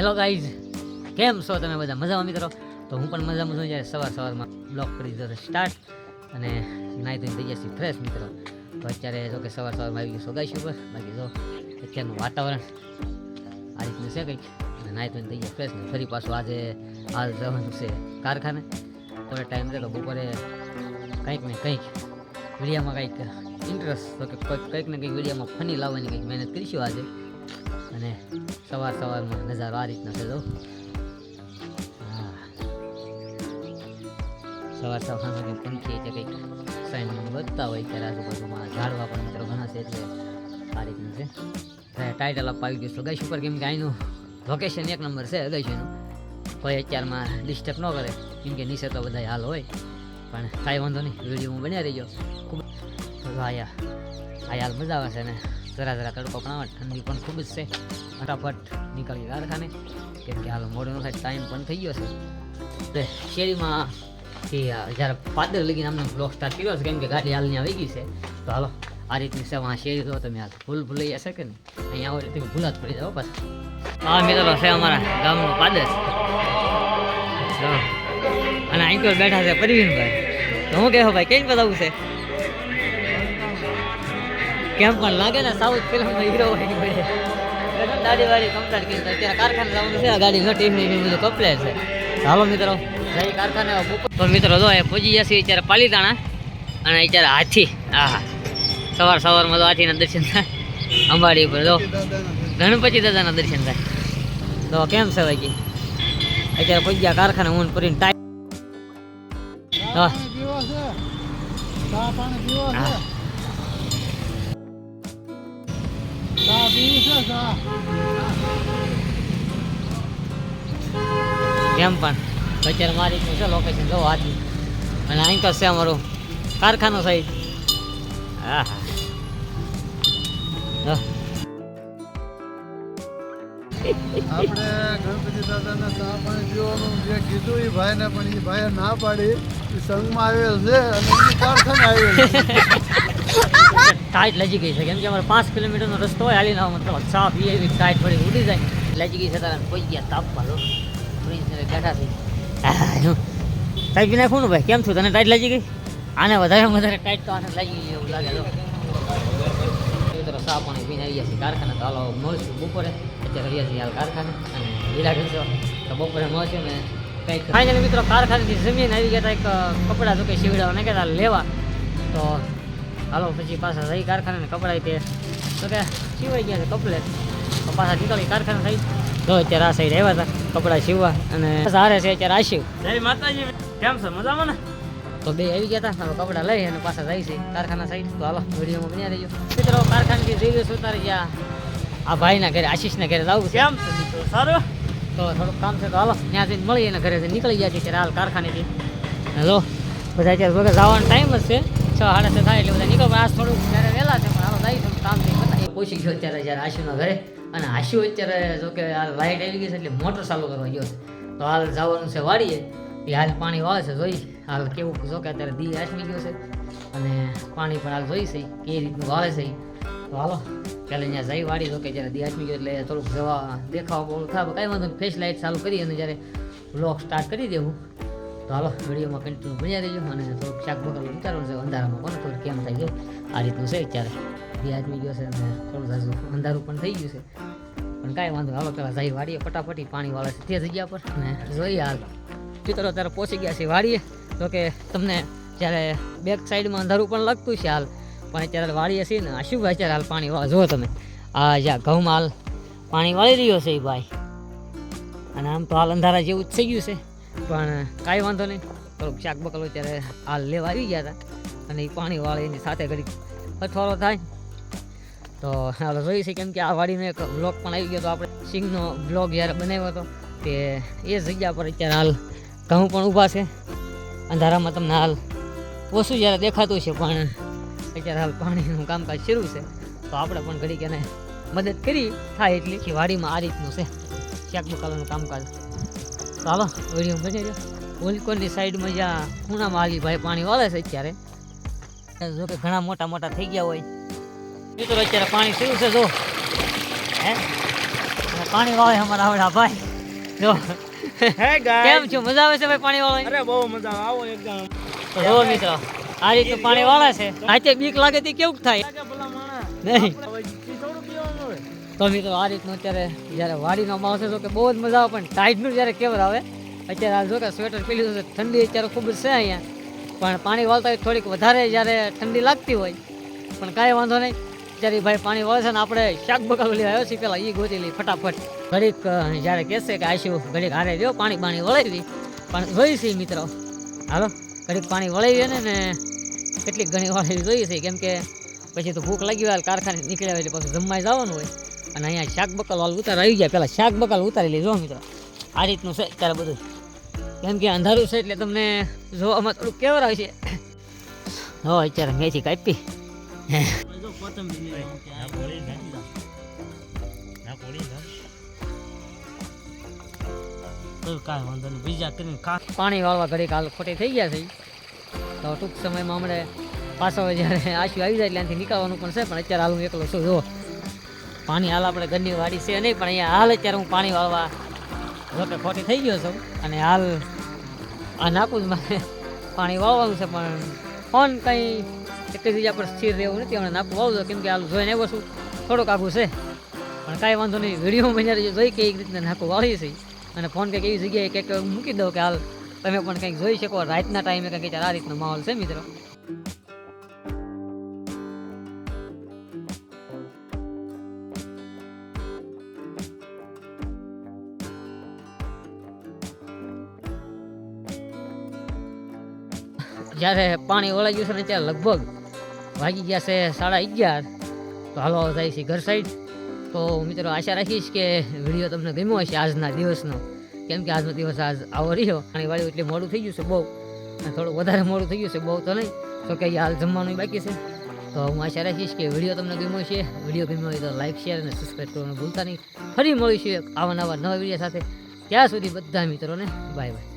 Hello guys કેમ છો તમે બધા? મજામાં, મિત્રો? તો હું પણ મજામાં છું. જ્યારે સવાર સવારમાં બ્લોક કરી દીધો સ્ટાર્ટ અને નાહી ધોઈને થઈ ગયા છીએ ફ્રેશ મિત્રો. તો અત્યારે જો કે સવાર સવારમાં આવી ગયું સોગાઈ ઉપર બાકી જો અત્યારનું વાતાવરણ આ રીતનું છે કંઈક. અને નાહી ધોઈને થઈ ગયા ફ્રેશ ને ફરી પાછું આજે હાલ જવાનું છે કારખાને. બપોરે ટાઈમ રહે તો બપોરે કંઈક ને કંઈક વિડીયામાં કંઈક ઇન્ટરેસ્ટ તો કે કંઈક ને કંઈક વિડીયામાં ફની લાવવાની કંઈક મહેનત કરીશું આજે. અને સવાર સવારમાં નજારો આ રીતના છે જો. સવાર સવારમાં કંઈક પંખી છે કંઈક સાઈન વધતા હોય ત્યારે આજુબાજુમાં ઝાડવા પણ મિત્રો ઘણા છે એટલે આ રીતનું છે. ટાઇટલ આપવા આવી ગયું ગઈ ઉપર કેમ કે અહીંનું લોકેશન એક નંબર છે ગઈશનું કોઈ અત્યારમાં ડિસ્ટર્બ ન કરે. કેમ કે નીચે તો બધા હાલ હોય. પણ કાંઈ વાંધો નહીં. વિડીયોમાં બન્યા રહીજો. ખૂબ તો આયા. આ હાલ મજા આવે છે ને. જરા જરા તડકો પણ આવે ઠંડી પણ ખૂબ જ છે. ફટાફટ નીકળી કારખાને. કેમ કે હાલ મોડું ન થાય, ટાઈમ પણ થઈ ગયો છે. તો શેરીમાં થી આ જ્યારે પાદર લગીને અમને બ્લોક સ્ટાર્ટ કર્યો છે, કેમ કે ગાડી હાલની આવી ગઈ છે. તો હાલો, આ રીતની છે વાં શેરી. તો તમે હાલ ભૂલ ભૂલાઈ જશે કે ને અહીંયા આવો રીતે ભૂલાત પડી જાવ પાછા. આ મિત્રો છે અમારા ગામનું પાદર. જો. અને અહીં તો બેઠા છે પરવીનભાઈ. તો હું કહેવો ભાઈ, કેમ બતાવું છે? કેમ પણ લાગે ને સાઉથ ફિલ્મનો હીરો હોય ભાઈ દાડી વાળી કમ્પ્લેટ કરી અત્યારે કારખાને જવાનું છે, આ ગાડી ઘટી એમની બધું કમ્પ્લેટ છે. હાલો મિત્રો જઈ કારખાને. તો મિત્રો જો એ પૂજી જશે અત્યારે પાલીતાણા અને અત્યારે હાથી, આહા. સવાર સવારમાં તો હાથીના દર્શન થાય. અંબાડી ઉપર જો, ગણપતિ દાદાના દર્શન થાય. તો કેમ છે ભાઈ અત્યારે પૂજી ગયા કારખાને, ઊન કરીને ટાઈમ હા. કેમ પણ. અત્યારે મારી છે લોકેશન જો હાથી અને અહીં તો છે અમારું કારખાનો સાહેબ હા હા. આપણે ગણપતિ દાદાને ચા પાણી પીવાનું જે કીધું એ ભાઈને પણ એ ભાઈએ ના પાડી. એ સંઘમાં આવેલ છે અને કારખાને આવેલ છે. ટાઈટ લજી ગઈ છે. કેમ કે અમારે પાંચ કિલોમીટરનો રસ્તો હોય, હાલીને આવવાનો મતલબ સાફ એ એવી ટાઈટ પડી ઉડી જાય. લજી ગઈ છે તારા કોઈ ગયા તાપમાં લો ફ્રીજ બેઠા થઈ ટાઈટ પી નાખું ને ભાઈ? કેમ છું તને ટાઈટ લજી ગઈ? આને વધારે વધારે ટાઈટ તો આને લાગી ગઈ એવું લાગે લો સાફ પાણી પીને આવી ગયા છીએ કારખાને. તો હાલો, મળશું બપોરે. અત્યારે રહ્યા છીએ હાલ કારખાને. અને લીલા ઘરસો તો બપોરે મળશું ને કંઈક ફાઇનલી મિત્રો, કારખાનેથી જમીન આવી ગયા હતા. એક કપડાં તો કંઈ સીવડાવવા ને કહેતા લેવા. તો હાલો પછી પાછા જઈ કારખાને ને કપડાં તે. તો કે સિવાઈ ગયા છે કપલેટ તો પાછા નીકળી કારખાના થઈ. તો અત્યારે આ સાઈડ આવ્યા હતા કપડાં સીવવા અને સારે છે અત્યારે આશીવ. જય માતાજી. કેમ છે? મજામાં ને? તો બે આવી ગયા હતા હવે કપડાં લઈ અને પાછા જાય છે કારખાના સાઈડ તો હાલો વિડીયોમાં બન્યા રહીજો. મિત્રો કારખાનેથી જઈ રહ્યો છું ગયા આ ભાઈના ઘરે આશીષના ઘરે જવું છે. કેમ છે મિત્રો? સારું? તો થોડુંક કામ છે તો હાલો ત્યાં જઈને મળીએ એના ઘરે નીકળી ગયા છે ત્યારે હાલ કારખાનેથી. હેલો બધા અત્યારે વગર જવાનો ટાઈમ જ છે. છ, સાડા છ થાય એટલે બધા નીકળો. પણ આજ થોડુંક જ્યારે વહેલા છે, પણ હાલો જાય થોડું કામ થઈ બતાવીએ પહોંચી ગયો અત્યારે જ્યારે આશુના ઘરે. અને આશુ અત્યારે જો કે હાલ લાઇટ આવી ગઈ છે એટલે મોટર ચાલુ કરવા ગયો છે. તો હાલ જવાનું છે વાડીએ. એ હાલ પાણી વાળે છે, જોઈ. હાલ કેવું જો કે અત્યારે દી આસમી ગયો છે. અને પાણી પણ હાલ જોઈ છે કે રીતનું વાળે છે. તો હાલો પહેલાં અહીંયા જઈ વાડી, જો કે જ્યારે દી આસમી ગયો એટલે થોડુંક જવા દેખાવા થાય. કાંઈ વાંધો ફ્લેશ લાઇટ ચાલુ કરી અને જ્યારે બ્લોક સ્ટાર્ટ કરી દેવું. હાલો, વિડીયોમાં કન્ટિન્યુ બન્યા રહીજો અને થોડુંક શાક બગલ વિચારવાનું છે. અંધારામાં કોને ખબર કેમ થાય ગયું આ રીતનું છે અત્યારે. વ્યાજમી ગયો છે અને થોડું ઝાઝું અંધારું પણ થઈ ગયું છે. પણ કાંઈ વાંધો હાલો, પેલા જાય વાડીએ ફટાફટી. પાણી વાળે છે તે જગ્યા પર. અને જોઈએ હાલ. ચિત્રો અત્યારે પહોંચી ગયા છે વાડીએ. તો કે તમને જ્યારે બેક સાઈડમાં અંધારું પણ લાગતું છે હાલ. પણ અત્યારે વાળીએ છીએ ને, આ શું ભાઈ અત્યારે હાલ પાણી વાળા જુઓ તમે. આ જ્યાં ઘઉંમાં હાલ પાણી વાળી રહ્યો છે એ ભાઈ. અને આમ તો હાલ અંધારા જેવું જ થઈ ગયું છે. પણ કાંઈ વાંધો નહીં. થોડુંક શાક બકલો ત્યારે હાલ લેવા આવી ગયા હતા અને એ પાણી વાળે એની સાથે ઘડી અથવારો થાય. તો હાલ જોઈ છે કેમ કે આ વાડીનો એક બ્લોગ પણ આવી ગયો તો આપણે સિંગનો બ્લોગ જ્યારે બનાવ્યો હતો તે એ જગ્યા પર અત્યારે હાલ ઘઉં પણ ઊભા છે. અંધારામાં તમને હાલ ઓછું જ્યારે દેખાતું છે પણ અત્યારે હાલ પાણીનું કામકાજ શરૂ છે. તો આપણે પણ ઘડીક એને મદદ કરી થાય એટલી કે વાડીમાં આ રીતનું છે. શાક બકાલાનું કામકાજ. તો હાલો વીડિયો બની રહ્યો ઉલકોની સાઈડમાં જ્યાં ખૂણામાં આલી ભાઈ પાણી વાળે છે અત્યારે. જો કે ઘણા મોટા મોટા થઈ ગયા હોય. મિત્રો અત્યારે પાણી શું છે જો. હે? પાણી વાળે અમારા આવડા ભાઈ. જો. કેમ છો? મજા આવે છે ભાઈ પાણી વાળા? અરે બહુ મજા આવે. આવો એકદમ તો જો મિત્રો આ રીતે પાણી વાળા છે. આજે બીક લાગે તે કેવું થાય? નહીં. તો મિત્રો, આ રીતનું અત્યારે જ્યારે વાડીનો માહોલ છે તો કે બહુ જ મજા આવે, પણ ટાઈટનું જ્યારે કેવર આવે, અત્યારે હાલ જો કે સ્વેટર પીલી છે ઠંડી અત્યારે ખૂબ જ છે અહીંયા. પણ પાણી વાળતા હોય થોડીક વધારે જ્યારે ઠંડી લાગતી હોય, પણ કાંઈ વાંધો નહીં. જ્યારે ભાઈ પાણી વાળે છે ને, આપણે શાક બકાલું લઈ આવ્યો છે પેલા એ ગોતી લઈ ફટાફટ. ઘડીક જ્યારે કહેશે કે આશુ, ઘડીક હારે દો પાણી પાણી વળાવી. પણ જોઈ છે મિત્રો. હાલો, ઘડીક પાણી વળાવીએ ને ને કેટલીક ઘણી વાળી જોઈએ છે, કેમ કે પછી તો ભૂખ લાગી હોય, કારખાને નીકળ્યા હોય એટલે પછી જમવા જવાનું હોય. અને અહીંયા શાક બકલ વાલ ઉતાર આવી ગયા. પહેલાં શાક બકલ ઉતારી લેજો મિત્રો. આ રીતનું છે અત્યારે બધું. કેમ કે અંધારું છે એટલે તમને જોવામાં થોડુંક કેવર આવશે. હો અત્યારે મેથી કાપી. જો પાણી વાળવા ઘડીક હાલ ખોટી થઈ ગયા છે. તો ટૂંક સમયમાં હમણાં પાછો જ્યારે આશુ આવી જાય એટલે નીકળવાનું પણ છે પણ અત્યારે હાલ હું એકલો છું. જો પાણી હાલ આપણે ઘરની વાડી છે નહીં, પણ અહીંયા હાલ અત્યારે હું પાણી વાળવા જો ખોટી થઈ ગયો છું. અને હાલ આ નાખું જ મારે પાણી વાળવાનું છે, પણ ફોન કંઈ એટલી જગ્યા પર સ્થિર રહેવું નથી, હમણાં નાખું વાવજો કેમ કે હાલ જોઈને આવ્યો છું. થોડુંક આઘું છે, પણ કાંઈ વાંધો નહીં. વિડીયોમાં જ્યારે જોઈ કે એક રીતના નાખું વાળી છે અને ફોન કંઈક એવી જગ્યાએ કંઈક મૂકી દઉં કે હાલ તમે પણ કંઈક જોઈ શકો, રાતના ટાઈમે કંઈક આ રીતનો માહોલ છે, મિત્રો. જ્યારે પાણી વળાઈ ગયું છે ને ત્યારે લગભગ વાગી ગયા છે સાડા અગિયાર. તો હાલો જાય છે ઘર સાઈડ તો મિત્રો, આશા રાખીશ કે વીડિયો તમને ગમ્યો હશે આજના દિવસનો. કેમ કે આજનો દિવસ આજ આવો રહ્યો. વાળ્યું એટલે મોડું થઈ ગયું છે બહુ. અને થોડું વધારે મોડું થઈ ગયું છે બહુ તો નહીં. તો કે હાલ જમવાનું બાકી છે. તો હું આશા રાખીશ કે વીડિયો તમને ગમ્યો છે વીડિયો ગમ્યો હોય તો લાઈક, શેર અને સબસ્ક્રાઈબ કરવાનું ભૂલતા નહીં. ફરી મળીશું આવા નવા નવા વીડિયો સાથે. ત્યાં સુધી બધા મિત્રોને બાય બાય